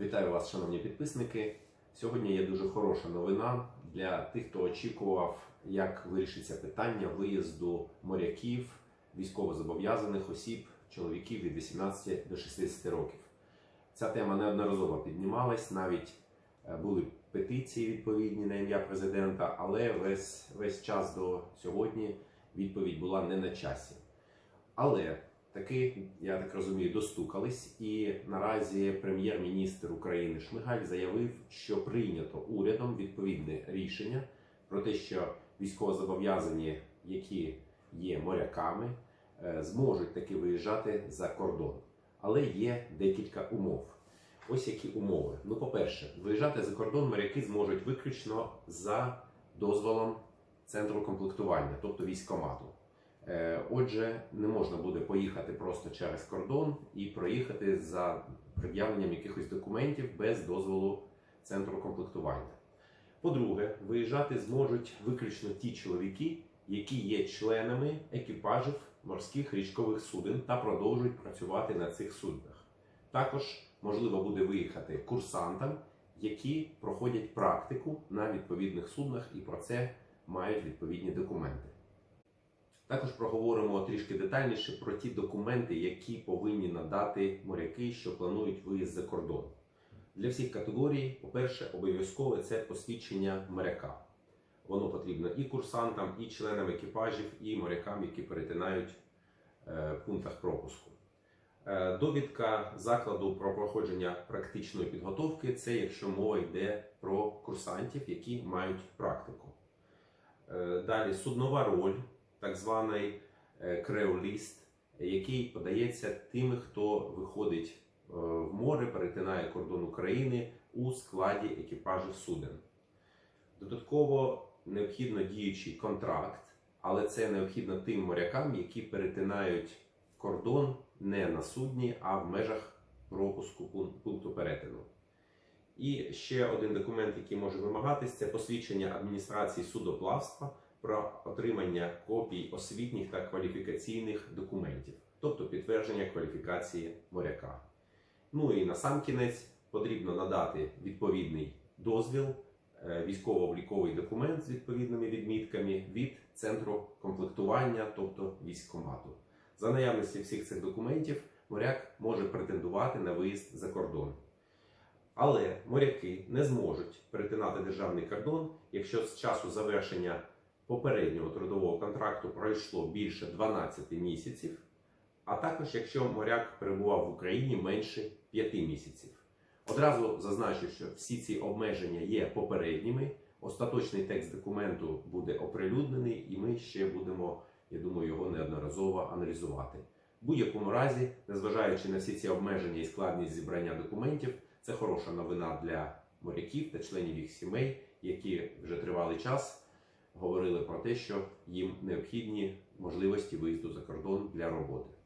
Вітаю вас, шановні підписники. Сьогодні є дуже хороша новина для тих, хто очікував, як вирішиться питання виїзду моряків, військовозобов'язаних осіб, чоловіків від 18 до 60 років. Ця тема неодноразово піднімалась, навіть е, були петиції відповідні на ім'я президента, але весь, весь час до сьогодні відповідь була не на часі. Але таки, я так розумію, достукались, і наразі прем'єр-міністр України Шмигаль заявив, що прийнято урядом відповідне рішення про те, що військовозобов'язані, які є моряками, е, зможуть таки виїжджати за кордон. Але є декілька умов. Ось які умови. Ну, по-перше, виїжджати за кордон моряки зможуть виключно за дозволом центру комплектування, тобто військкомату. Е, Отже, не можна буде поїхати просто через кордон і проїхати за пред'явленням якихось документів без дозволу центру комплектування. По-друге, виїжджати зможуть виключно ті чоловіки, які є членами екіпажів морських річкових суден та продовжують працювати на цих суднах. Також можливо буде виїхати курсантам, які проходять практику на відповідних суднах і про це мають відповідні документи. Також проговоримо трішки детальніше про ті документи, які повинні надати моряки, що планують виїзд за кордон. Для всіх категорій, по-перше, обов'язкове це посвідчення моряка. Воно потрібно і курсантам, і членам екіпажів, і морякам, які перетинають е, в пунктах пропуску. Е, Довідка закладу про проходження практичної підготовки це якщо мова йде про курсантів, які мають практику. Е, Далі суднова роль, так званий креоліст, який подається тими, хто виходить е, в море, перетинає кордон України у складі екіпажів суден. Додатково необхідно діючий контракт, але це необхідно тим морякам, які перетинають кордон не на судні, а в межах пропуску пункту перетину. І ще один документ, який може вимагатись, це посвідчення адміністрації судоплавства про отримання копій освітніх та кваліфікаційних документів, тобто підтвердження кваліфікації моряка. Ну і на сам кінець потрібно надати відповідний дозвіл, е, військово-обліковий документ з відповідними відмітками від центру комплектування, тобто військкомату. За наявності всіх цих документів моряк може претендувати на виїзд за кордон. Але моряки не зможуть перетинати державний кордон, якщо з часу завершення попереднього трудового контракту пройшло більше 12 місяців, а також якщо моряк перебував в Україні менше 5 місяців. Одразу зазначу, що всі ці обмеження є попередніми. Остаточний текст документу буде оприлюднений, і ми ще будемо, я думаю, його неодноразово аналізувати. В будь-якому разі, незважаючи на всі ці обмеження і складність зібрання документів, це хороша новина для моряків та членів їх сімей, які вже тривалий час говорили про те, що їм необхідні можливості виїзду за кордон для роботи.